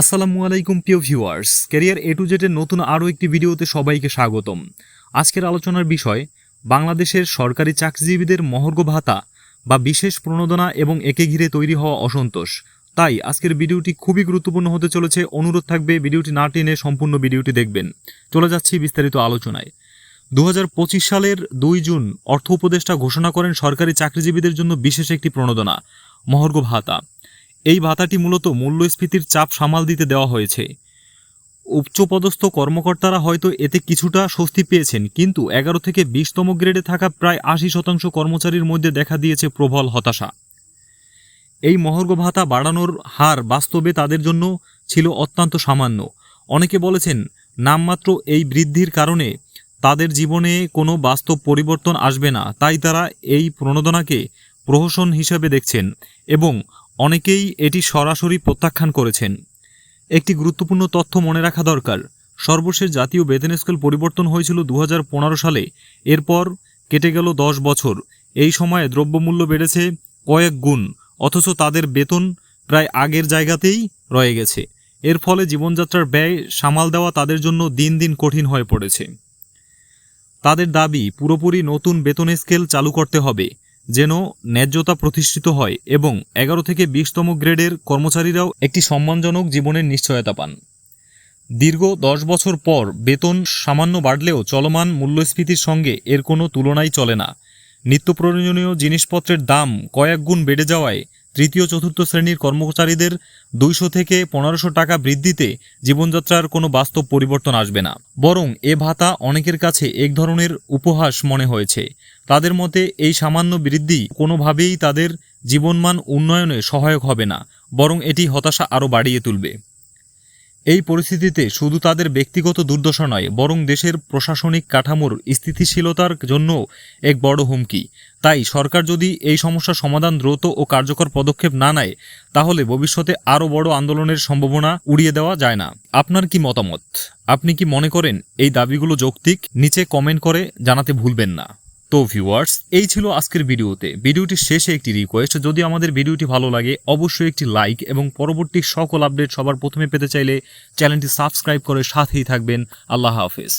আসসালামু আলাইকুম, প্রিয় ভিউয়ার্স। ক্যারিয়ার এ টু জেটের নতুন আরও একটি ভিডিওতে সবাইকে স্বাগতম। আজকের আলোচনার বিষয়, বাংলাদেশের সরকারি চাকরিজীবীদের মহর্ঘ ভাতা বা বিশেষ প্রণোদনা এবং একে ঘিরে তৈরি হওয়া অসন্তোষ। তাই আজকের ভিডিওটি খুবই গুরুত্বপূর্ণ হতে চলেছে। অনুরোধ থাকবে ভিডিওটি না টেনে সম্পূর্ণ ভিডিওটি দেখবেন। চলে যাচ্ছি বিস্তারিত আলোচনায়। দু হাজার পঁচিশ সালের দুই জুন অর্থ উপদেষ্টা ঘোষণা করেন সরকারি চাকরিজীবীদের জন্য বিশেষ একটি প্রণোদনা, মহর্ঘ ভাতা। এই ভাতাটি মূলত মূল্যস্ফীতির চাপ সামাল দিতে দেওয়া হয়েছে। উচ্চপদস্থ কর্মকর্তারা হয়তো এতে কিছুটা স্বস্তি পেয়েছেন, কিন্তু এগারো থেকে বিশতম গ্রেডে থাকা প্রায় আশি শতাংশ কর্মচারীর মধ্যে দেখা দিয়েছে প্রবল হতাশা। এই মহর্ঘ ভাতা বাড়ানোর হার বাস্তবে তাদের জন্য ছিল অত্যন্ত সামান্য। অনেকে বলেছেন, নামমাত্র এই বৃদ্ধির কারণে তাদের জীবনে কোনো বাস্তব পরিবর্তন আসবে না, তাই তারা এই প্রণোদনাকে প্রহসন হিসেবে দেখছেন এবং অনেকেই এটি সরাসরি প্রত্যাখ্যান করেছেন। একটি গুরুত্বপূর্ণ তথ্য মনে রাখা দরকার, সর্বশেষ জাতীয় বেতন স্কেল পরিবর্তন হয়েছিল দু হাজার পনেরো সালে। এরপর কেটে গেল দশ বছর। এই সময়ে দ্রব্যমূল্য বেড়েছে কয়েক গুণ, অথচ তাদের বেতন প্রায় আগের জায়গাতেই রয়ে গেছে। এর ফলে জীবনযাত্রার ব্যয় সামাল দেওয়া তাদের জন্য দিন দিন কঠিন হয়ে পড়েছে। তাদের দাবি, পুরোপুরি নতুন বেতন স্কেল চালু করতে হবে। যেন ন্যায্যতা প্রতিষ্ঠিত হয় এবং এগারো থেকে বিশতম গ্রেডের কর্মচারীরাও একটি সম্মানজনক জীবনের নিশ্চয়তা পান। দীর্ঘ দশ বছর পর বেতন সামান্য বাড়লেও চলমান মূল্যস্ফীতির সঙ্গে এর কোনো তুলনাই চলে না। নিত্য প্রয়োজনীয় জিনিসপত্রের দাম কয়েক গুণ বেড়ে যাওয়ায় তৃতীয় চতুর্থ শ্রেণির কর্মচারীদের দুইশো থেকে পনেরোশো টাকা বৃদ্ধিতে জীবনযাত্রার কোনো বাস্তব পরিবর্তন আসবে না। বরং এ ভাতা অনেকের কাছে এক ধরনের উপহাস মনে হয়েছে। তাদের মতে এই সামান্য বৃদ্ধি কোনোভাবেই তাদের জীবনমান উন্নয়নে সহায়ক হবে না, বরং এটি হতাশা আরও বাড়িয়ে তুলবে। এই পরিস্থিতিতে শুধু তাদের ব্যক্তিগত দুর্দশা নয়, বরং দেশের প্রশাসনিক কাঠামোর স্থিতিশীলতার জন্য এক বড় হুমকি। তাই সরকার যদি এই সমস্যার সমাধান দ্রুত ও কার্যকর পদক্ষেপ না নেয়, তাহলে ভবিষ্যতে আরও বড় আন্দোলনের সম্ভাবনা উড়িয়ে দেওয়া যায় না। আপনার কি মতামত? আপনি কি মনে করেন এই দাবিগুলো যৌক্তিক? নিচে কমেন্ট করে জানাতে ভুলবেন না। তো ভিউয়ার্স এই ছিল আজকের ভিডিওতে। ভিডিওটির শেষে একটি রিকোয়েস্ট যদি আমাদের ভিডিওটি ভালো লাগে, অবশ্যই একটি লাইক এবং পরবর্তী সকল আপডেট সবার প্রথমে পেতে চাইলে চ্যানেলটি সাবস্ক্রাইব করে সাথেই থাকবেন। আল্লাহ হাফেজ।